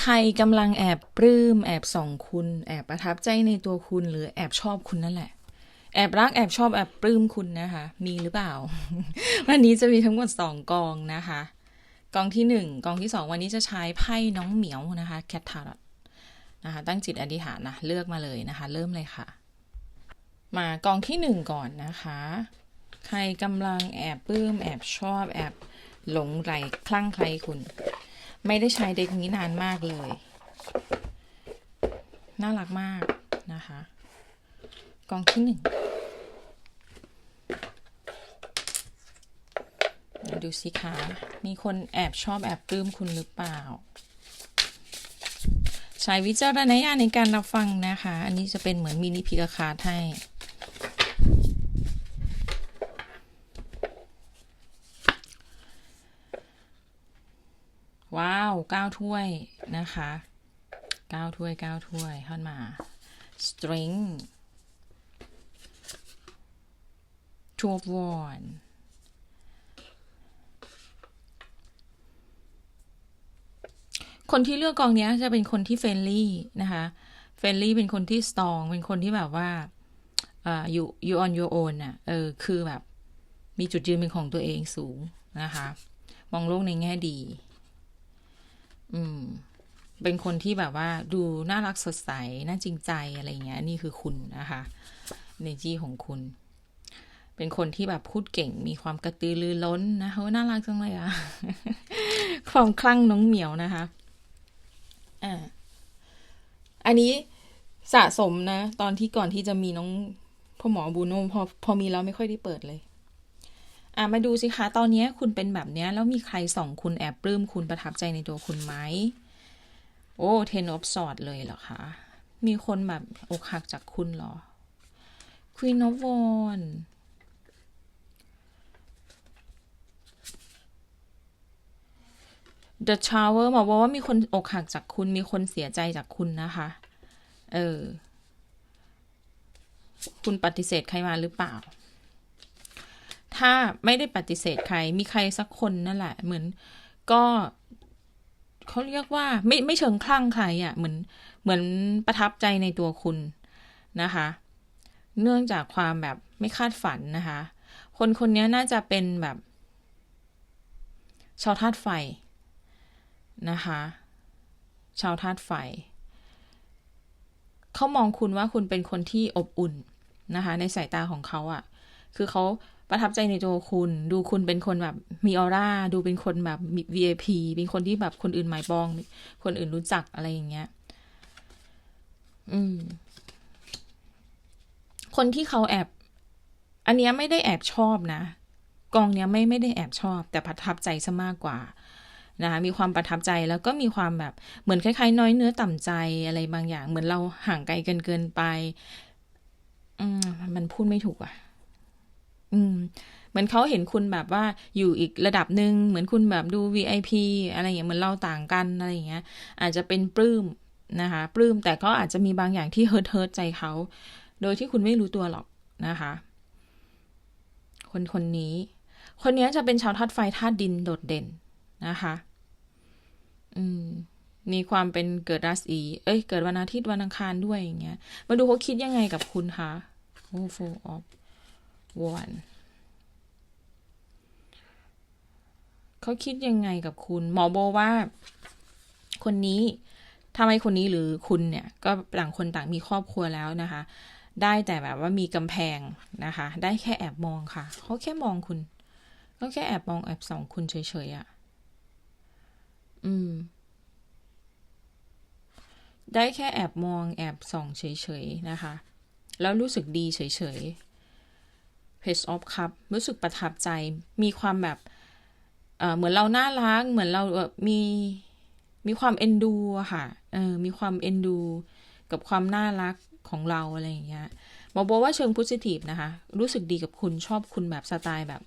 ใครกำลังแอบปลื้ม แอบส่องคุณ แอบประทับใจในตัวคุณหรือแอบชอบคุณนั่นแหละ แอบรักแอบชอบแอบปลื้มคุณนะคะ มีหรือเปล่า วันนี้จะมีทั้งหมดสองกองนะคะ กองที่หนึ่งกองที่สองวันนี้จะใช้ไพ่น้องเหมียวนะคะแคททาร์นะคะตั้งจิตอธิษฐานนะเลือกมาเลยนะคะ เริ่มเลยค่ะ มากองที่หนึ่งก่อนนะคะ ใครกำลังแอบปลื้มแอบชอบแอบหลงไหลคลั่งใครคุณ ไม่ได้ใช้เด็กนี้นานมากเลย น่ารักมากนะคะ กองที่หนึ่งดูสิคะ มีคนแอบชอบแอบปลื้มคุณหรือเปล่า ใช้วิจารณญาณในการรับฟังนะคะ อันนี้จะเป็นเหมือนมินิพิกาคาร์ให้ ว้าว เก้าถ้วยนะคะเก้าถ้วยเก้าถ้วยขึ้นมา string two of one คนที่เลือกกองเนี้ยจะเป็นคนที่เฟรนลี่นะคะเฟรนลี่เป็นคนที่สตอง เป็นคนที่แบบว่าอ่อยู่ you on your own น่ะเออคือแบบ มีจุดยืนเป็นของตัวเองสูงนะคะ มองโลกในแง่ดี อืม เป็นคนที่แบบว่า ดูน่ารักสดใส น่าจริงใจอะไรเงี้ย นี่คือคุณนะคะเนจีของคุณ เป็นคนที่แบบพูดเก่ง มีความกระตือรือร้นนะเฮ้ยน่ารักจังเลยอะความคลั่งน้องเหมียวนะคะอ่าอันนี้สะสมนะ ตอนที่ก่อนที่จะมีน้องพ่อหมอบูโน่พอพอมีแล้วไม่ค่อยได้เปิดเลย อะมาดูสิคะ ตอนนี้คุณเป็นแบบนี้แล้วมีใครส่องคุณแอบปลื้มคุณประทับใจในตัวคุณไหม โอ้เทนอฟสอดเลยเหรอคะ มีคนแบบอกหักจากคุณเหรอ Queen of w a n d The Tower หมอบอกว่ามีคนอกหักจากคุณมีคนเสียใจจากคุณนะคะ เออ คุณปฏิเสธใครมาหรือเปล่า ถ้าไม่ได้ปฏิเสธใคร มีใครสักคนนั่นแหละ เหมือนก็เขาเรียกว่าไม่ไม่เชิงคลั่งใครอะ่ะเหมือนเหมือนประทับใจในตัวคุณนะคะ เนื่องจากความแบบไม่คาดฝันนะคะ คนคนนี้น่าจะเป็นแบบ ชาวธาตุไฟนะคะ ชาวธาตุไฟเขามองคุณว่าคุณเป็นคนที่อบอุ่นนะคะ ในสายตาของเขาอะ่ะ คือเขา ประทับใจในตัวคุณ ดูคุณเป็นคนแบบมีออร่า ดูเป็นคนแบบมี VIP เป็นคนที่แบบคนอื่นหมายปอง คนอื่นรู้จักอะไรอย่างเงี้ย อืม คนที่เขาแอบ อันเนี้ยไม่ได้แอบชอบนะกองเนี้ยไม่ไม่ได้แอบชอบ แต่ประทับใจซะมากกว่านะคะมีความประทับใจแล้วก็มีความแบบเหมือนคล้ายๆ น้อยเนื้อต่ำใจอะไรบางอย่าง เหมือนเราห่างไกลกันเกินไป อืมมันพูดไม่ถูกอะ อืมเหมือนเขาเห็นคุณแบบว่าอยู่อีกระดับหนึ่งเหมือนคุณแบบดู VIP อะไรอย่างเงี้ยเหมือนเราต่างกันอะไรอย่างเงี้ย อาจจะเป็นปลื้มนะคะปลื้มแต่ก็อาจจะมีบางอย่างที่เฮิร์ทเฮิร์ตใจเขา โดยที่คุณไม่รู้ตัวหรอกนะคะ คนคนนี้ คนนี้จะเป็นชาวธาตุไฟธาตุดินโดดเด่นนะคะ อืมมีความเป็นเกิดราศี เอ้ย เกิดวันอาทิตย์วันอังคารด้วยอย่างเงี้ย มาดูเขาคิดยังไงกับคุณคะโอ้โฟออฟ วันเขาคิดยังไงกับคุณ หมอโบว่า คนนี้ทำไมคนนี้หรือคุณเนี่ย ก็ต่างคนต่างมีครอบครัวแล้วนะคะ ได้แต่แบบว่ามีกำแพงนะคะ ได้แค่แอบมองค่ะ เขาแค่มองคุณก็แค่แอบมองแอบส่องคุณเฉยๆอะ่ะ อืม ได้แค่แอบมองแอบส่องเฉยๆนะคะ แล้วรู้สึกดีเฉยๆ Page of Cup รู้สึกประทับใจ มีความแบบเเหมือนเราน่ารัก เหมือนเราแบบมีมีความเอ็นดูค่ะเออมีความเอ็นดู กับความน่ารักของเราอะไรอย่างเงี้ยหมอบอกว่าเชิงโพสิทีฟนะคะ รู้สึกดีกับคุณชอบคุณแบบสไตล์แบบ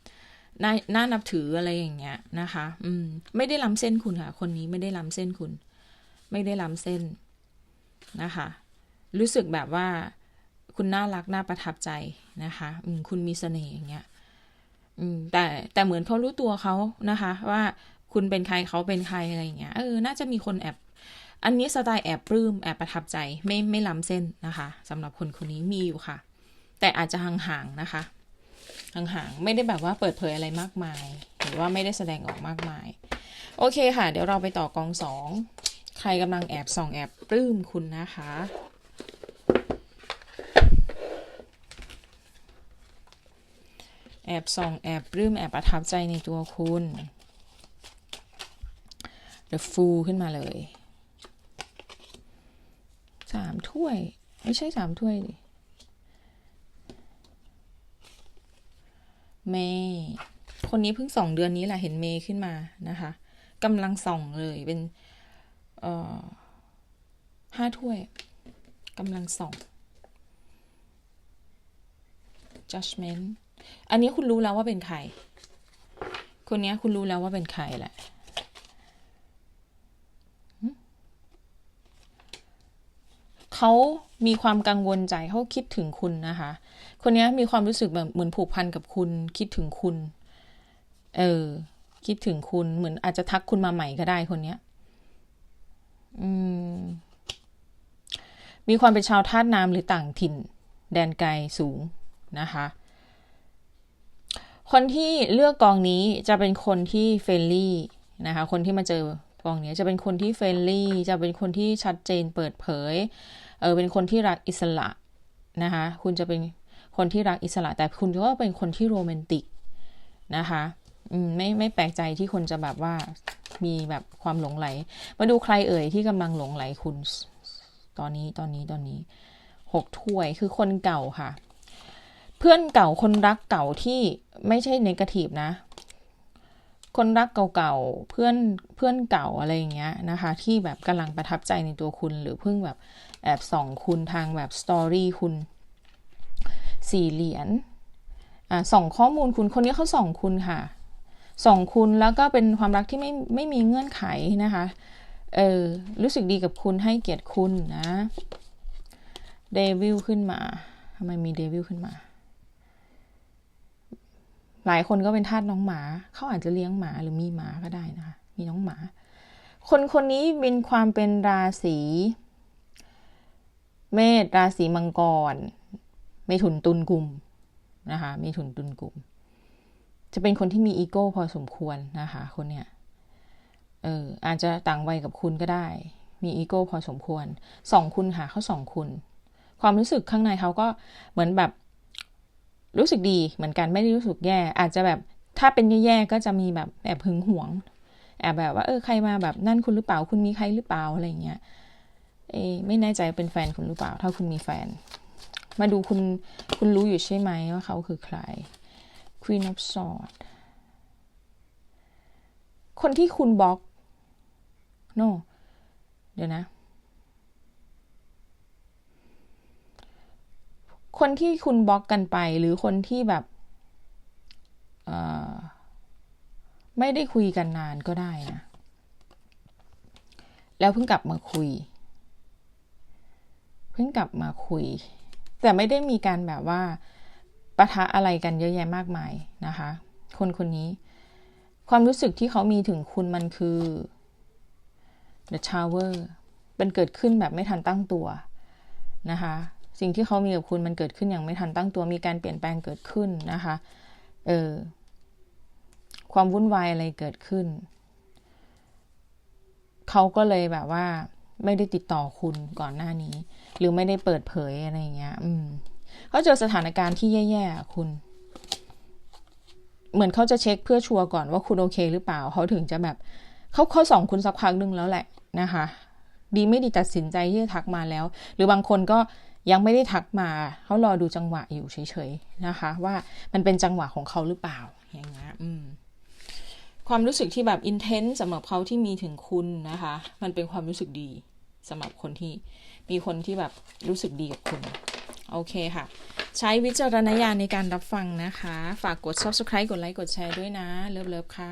น่าน่านับถืออะไรอย่างเงี้ยนะคะ อืม ไม่ได้ล้ำเส้นคุณค่ะ คนนี้ไม่ได้ล้ำเส้นคุณ ไม่ได้ล้ำเส้นนะคะ รู้สึกแบบว่า คุณน่ารักน่าประทับใจนะคะอืคุณมีเสน่ห์อย่างเงี้ยอืมแต่แต่เหมือนเขารู้ตัวเขานะคะ ว่าคุณเป็นใครเขาเป็นใครอะไรอย่างเงี้ยเออน่าจะมีคนแอบอันนี้สไตล์แอบปลื้มแอบประทับใจไม่ไม่ล้ำเส้นนะคะสำหรับคนคนนี้มีอยู่ค่ะ แต่อาจจะห่างๆนะคะห่างๆไม่ได้แบบว่าเปิดเผยอะไรมากมาย หรือว่าไม่ได้แสดงออกมากมาย โอเคค่ะ เดี๋ยวเราไปต่อกองสองใครกำลังแอบส่องแอบปลื้มคุณนะคะ แอบส่องแอบปลื้มแอบประทับใจในตัวคุณ The Fool ขึ้นมาเลยสามถ้วย ไม่ใช่สามถ้วยดิเมย์คนนี้เพิ่งสองเดือนนี้แหละเห็นเมย์ขึ้นมานะคะกำลังส่องเลยเป็นเอ่อห้าถ้วยกำลังส่อง judgment อันนี้คุณรู้แล้วว่าเป็นใคร คนนี้คุณรู้แล้วว่าเป็นใครแหละเขามีความกังวลใจเขาคิดถึงคุณนะคะ คนนี้มีความรู้สึกแบบเหมือนผูกพันกับคุณ คิดถึงคุณ เออ คิดถึงคุณเหมือนอาจจะทักคุณมาใหม่ก็ได้คนเนี้ย อืม มีความเป็นชาวธาตุน้ำหรือต่างถิ่น แดนไกลสูงนะคะ คนที่เลือกกองนี้จะเป็นคนที่เฟรนลี่นะคะ คนที่มาเจอกองนี้จะเป็นคนที่เฟรนลี่ จะเป็นคนที่ชัดเจนเปิดเผย เออเป็นคนที่รักอิสระนะคะ คุณจะเป็นคนที่รักอิสระ แต่คุณก็เป็นคนที่โรแมนติกนะคะอืมไม่ไม่แปลกใจที่คนจะแบบว่ามีแบบความหลงไหล มาดูใครเอ่ยที่กำลังหลงไหลคุณ ตอนนี้ตอนนี้ตอนนี้หกถ้วยคือคนเก่าค่ะ เพื่อนเก่าคนรักเก่าที่ไม่ใช่เนกาทีฟนะ คนรักเก่าๆเพื่อนเพื่อนเก่าอะไรอย่างเงี้ยนะคะ ที่แบบกำลังประทับใจในตัวคุณ หรือเพิ่งแบบแอบส่องคุณทางแบบสตอรี่คุณสี่เหรียญอ่าส่องข้อมูลคุณคนนี้เขาส่องคุณค่ะส่องคุณแล้วก็เป็นความรักที่ไม่ไม่มีเงื่อนไขนะคะ เออ รู้สึกดีกับคุณให้เกียรติคุณนะ เดวิลขึ้นมาทำไมมีเดวิลขึ้นมา หลายคนก็เป็นทาสน้องหมา เขาอาจจะเลี้ยงหมาหรือมีหมาก็ได้นะคะ มีน้องหมา คนคนนี้เป็นความเป็นราศีเมษราศีมังกรเมถุนตุลกุมนะคะเมถุนตุลกุม จะเป็นคนที่มีอีโก้พอสมควรนะคะ คนเนี้ยเอออาจจะต่างวัยกับคุณก็ได้ มีอีโก้พอสมควรสองคุณค่ะเขาสองคุณ ความรู้สึกข้างในเขาก็เหมือนแบบ รู้สึกดีเหมือนกันไม่ได้รู้สึกแย่ อาจจะแบบถ้าเป็นแย่ๆก็จะมีแบบแอบหึงหวง แอบแบบว่าเออใครมาแบบนั่นคุณหรือเปล่าคุณมีใครหรือเปล่าอะไรเงี้ยเอไม่แน่ใจเป็นแฟนคุณหรือเปล่า ถ้าคุณมีแฟน มาดูคุณคุณรู้อยู่ใช่ไหมว่าเขาคือใคร Queen of Swords คนที่คุณบล็อก no เดี๋ยวนะ คนที่คุณบล็อกกันไป หรือคนที่แบบไม่ได้คุยกันนานก็ได้นะ แล้วเพิ่งกลับมาคุย เพิ่งกลับมาคุย แต่ไม่ได้มีการแบบว่าปะทะอะไรกันเยอะแยะมากมายนะคะ คนคนนี้ ความรู้สึกที่เขามีถึงคุณมันคือ The Tower เป็นเกิดขึ้นแบบไม่ทันตั้งตัวนะคะ สิ่งที่เขามีกับคุณมันเกิดขึ้นอย่างไม่ทันตั้งตัวมีการเปลี่ยนแปลงเกิดขึ้นนะคะ เออ ความวุ่นวายอะไรเกิดขึ้น เขาก็เลยแบบว่า ไม่ได้ติดต่อคุณก่อนหน้านี้ หรือไม่ได้เปิดเผยอะไรเงี้ย อืมเขาเจอสถานการณ์ที่แย่ๆคุณ เหมือนเขาจะเช็คเพื่อชัวร์ก่อนว่าคุณโอเค หรือเปล่า เขาถึงจะแบบเขาเขาส่องคุณสักพักหนึ่งแล้วแหละนะคะ ดีไม่ดีตัดสินใจที่จะทักมาแล้ว หรือบางคนก็ ยังไม่ได้ทักมาเขารอดูจังหวะอยู่เฉยๆนะคะ ว่ามันเป็นจังหวะของเขาหรือเปล่าอย่างเงี้ยอืมความรู้สึกที่แบบอินเทนส์สำหรับเขาที่มีถึงคุณนะคะ มันเป็นความรู้สึกดีสำหรับคนที่มีคนที่แบบรู้สึกดีกับคุณโอเคค่ะ ใช้วิจารณญาณในการรับฟังนะคะ ฝากกด subscribe กดไลค์กดแชร์ด้วยนะ เลิฟๆค่ะ